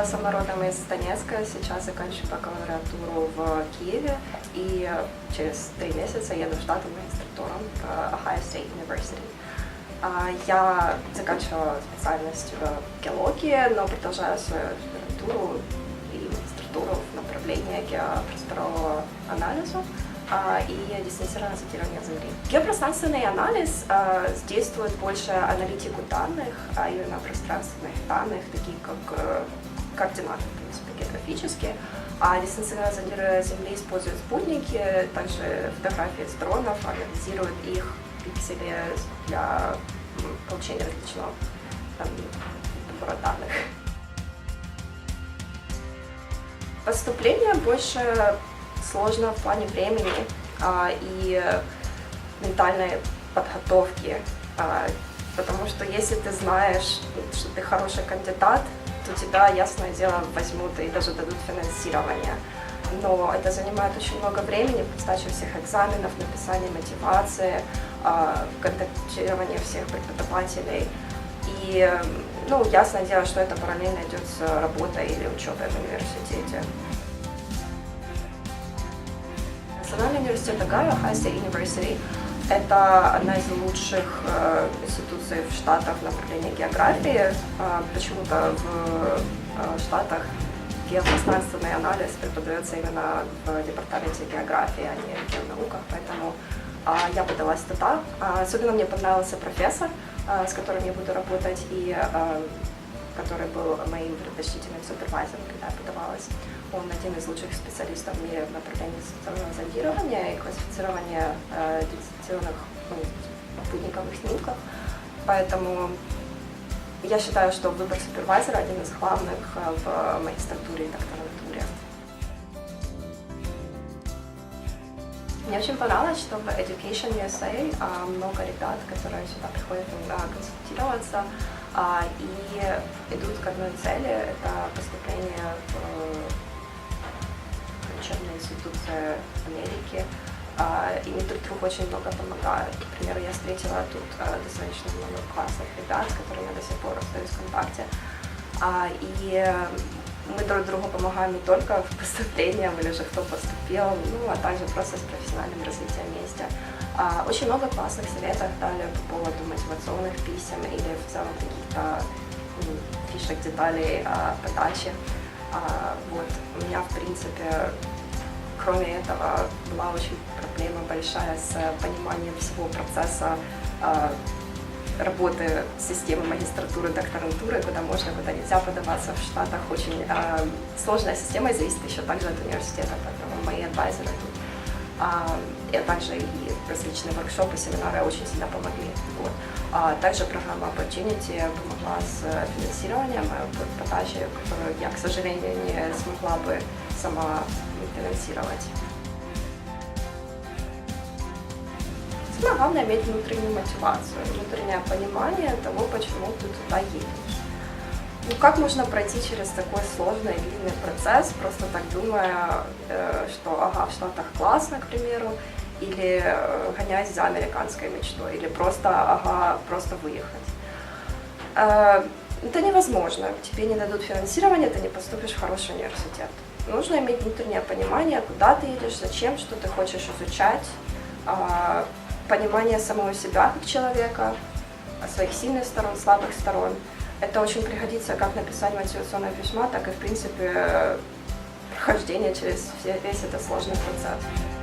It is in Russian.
Я сама родом из Донецка, сейчас заканчиваю бакалавриатуру в Киеве и через три месяца еду в Штаты магистратуру в Ohio State University. А, Я заканчивала специальность геологии, но продолжаю свою аспирантуру и магистратуру в направлении геопросторового анализа а, и дистанционного зондирования Земли. Геопространственный анализ а, действует больше аналитику данных, а именно пространственных данных, таких как э, координаты, в принципе, географические. А дистанционное зондирование Земли использует спутники, также фотографии с дронов, анализирует их пиксели для м, получения различного там, набора данных. Поступление больше сложно в плане времени а, и ментальной подготовки, а, потому что если ты знаешь, что ты хороший кандидат, то тебя, ясное дело, возьмут и даже дадут финансирование. Но это занимает очень много времени, сдача всех экзаменов, написание мотивации, а, контактирование всех преподавателей. И, ну, ясное дело, что это параллельно идет с работой или учебой в университете. Национальный университет Огайо, State University, это одна из лучших э, институций в Штатах в направлении географии. Э, почему-то в э, Штатах геопространственный анализ преподается именно в департаменте географии, а не в геонауках, поэтому а, я подалась туда. А, Особенно мне понравился профессор, с которым я буду работать, и который был моим предпочтительным супервайзером, когда я подавалась. Он один из лучших специалистов в мире в направлении дистанционного зондирования и классифицирования э, дистанционных ну, спутниковых снимков. Поэтому я считаю, что выбор супервайзера один из главных э, в магистратуре и докторантуре. Мне очень понравилось, что в Education USA а, много ребят, которые сюда приходят а, консультироваться и идут к одной цели, это поступление в учебные институции Америки. А, И мне друг другу очень много помогают. Например, я встретила тут а, достаточно много классных ребят, с которыми я до сих пор остаюсь в контакте. А, И мы друг другу помогаем не только в поступлении или же кто поступил, ну, а также просто с профессиональным развитием вместе. А, Очень много классных советов дали по поводу мотивационных писем или в целом каких-то м, фишек, деталей а, подачи. А, Вот. У меня, в принципе, кроме этого, была очень проблема большая с пониманием всего процесса а, работы системы магистратуры, докторантуры, куда можно, куда нельзя подаваться в Штатах. Очень а, сложная система и зависит еще также от университета, поэтому мои адвайзеры тут, а, и также и различные воркшопы, семинары очень сильно помогли. Вот. А также программа Opportunity помогла с финансированием э, подачи, которую я, к сожалению, не смогла бы сама финансировать. Самое главное иметь внутреннюю мотивацию, внутреннее понимание того, почему ты туда едешь. Ну как можно пройти через такой сложный длинный процесс, просто так думая, э, что ага, в Штатах классно, к примеру, или э, гонясь за американской мечтой, или просто ага, просто выехать. Э, Это невозможно. Тебе не дадут финансирование, ты не поступишь в хороший университет. Нужно иметь внутреннее понимание, куда ты едешь, зачем, что ты хочешь изучать, а, понимание самого себя как человека, своих сильных сторон, слабых сторон. Это очень пригодится как написание мотивационного письма, так и, в принципе, прохождение через весь этот сложный процесс.